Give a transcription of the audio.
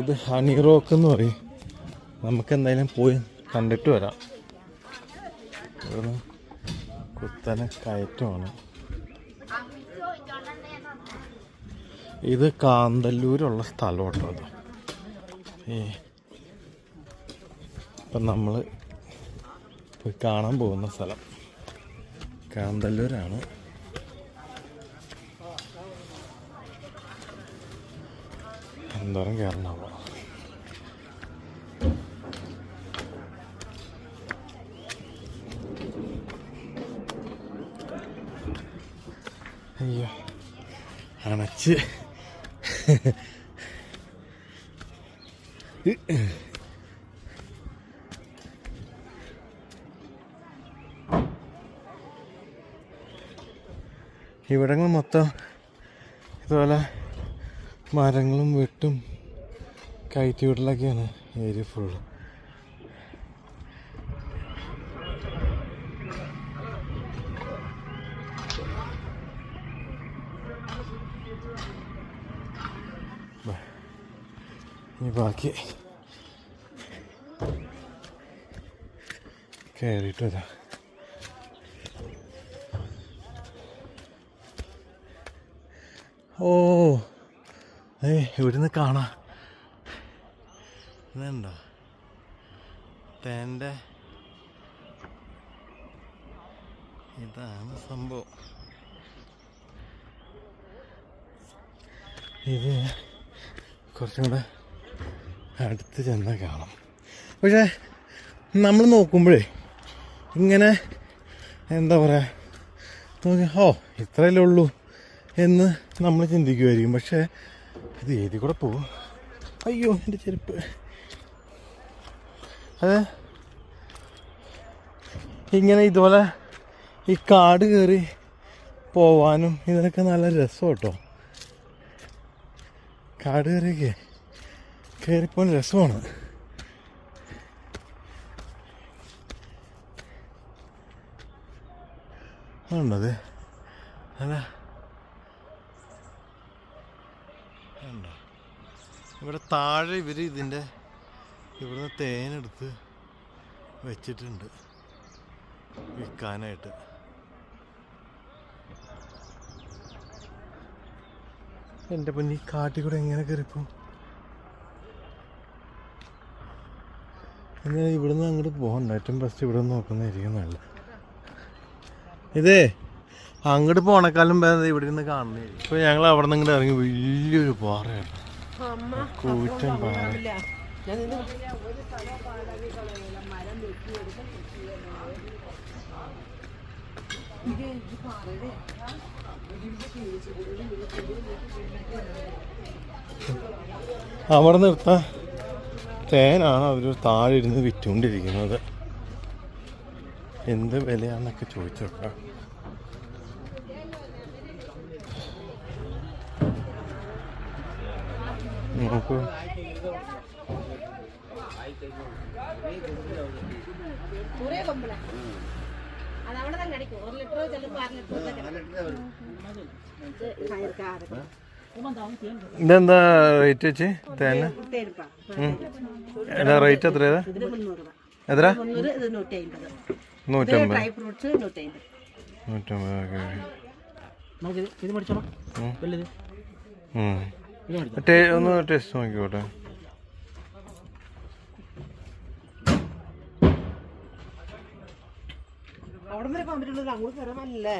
ഇത് honey rock എന്ന് പറയും. നമുക്ക് എന്തായാലും പോയി കണ്ടിട്ട് വരാം. ഇവിടുന്ന് കുത്തനെ കയറ്റമാണ്. ഇത് കാന്തല്ലൂരുള്ള സ്ഥലം കേട്ടോ അത് ഈ ഇപ്പം നമ്മൾ പോയി കാണാൻ പോകുന്ന സ്ഥലം കാന്തല്ലൂരാണ്. എന്തോരം കയറണ്ടാവുക അയ്യോ അണച്ച്. ഇവിടങ്ങൾ മൊത്തം ഇതുപോലെ മരങ്ങളും വെട്ടും കയറ്റി വിടലൊക്കെയാണ് ഏരിയ ഫുള്ള് ഇനി ബാക്കി കയറിയിട്ട് വരാം. ഓ ഏ ഇവിടുന്ന് കാണാം. ഇതുണ്ടോ? തേന്റെ ഇതാണ് സംഭവം. ഇത് കുറച്ചും കൂടെ അടുത്ത് ചെന്നാൽ കാണാം. പക്ഷേ നമ്മൾ നോക്കുമ്പോഴേ ഇങ്ങനെ എന്താ പറയുക നോക്കി ഓ ഇത്രയല്ലേ ഉള്ളൂ എന്ന് നമ്മൾ ചിന്തിക്കുമായിരിക്കും പക്ഷേ ഇത് ഏതി കൂടെ പോവും അയ്യോ എന്റെ ചെരുപ്പ്. അതെ ഇങ്ങനെ ഇതുപോലെ ഈ കാട് കയറി പോവാനും ഇതിനൊക്കെ നല്ല രസം കേട്ടോ. കാട് കയറിയൊക്കെ കയറിപ്പോൾ രസമാണ്. ആണത് അല്ല. ഇവിടെ താഴെ ഇവർ ഇതിന്റെ ഇവിടുന്ന് തേനെടുത്ത് വെച്ചിട്ടുണ്ട് വിൽക്കാനായിട്ട്. എന്റെ പൊന്നി കാട്ടിൽ കൂടെ എങ്ങനെ കയറിപ്പോ? എന്നാൽ ഇവിടുന്ന് അങ്ങോട്ട് പോകണ്ട. ഏറ്റവും ബെസ്റ്റ് ഇവിടെ നിന്ന് നോക്കുന്നതായിരിക്കും നല്ല ഇതേ അങ്ങോട്ട് പോണക്കാളും ഭേദം ഇവിടെ നിന്ന് കാണുന്നേ ഇപ്പൊ ഞങ്ങൾ അവിടെ നിന്ന് ഇങ്ങോട്ട് ഇറങ്ങി വലിയൊരു പാറയാണ്. കൂറ്റൻ അവിടെ നിർത്ത. തേനാണ് അവർ താഴെ ഇരുന്ന് വിറ്റുകൊണ്ടിരിക്കുന്നത്. എന്ത് വിലയാണെന്നൊക്കെ ചോദിച്ചു നോക്കൂ തന്നെ ലിറ്റർ ലിറ്റർ ഇതെന്താ റേറ്റ് വെച്ച്? തേന്? എന്താ റേറ്റ് എത്ര എത്ര നൂറ്റമ്പത്. നൂറ്റമ്പത്. Okay okay. ഒന്ന് ടേസ്റ്റ് നോക്കിക്കോട്ടെ. അവിടെ വരെ വന്നിട്ടുള്ളത് അങ്ങോട്ട് തരാമല്ലേ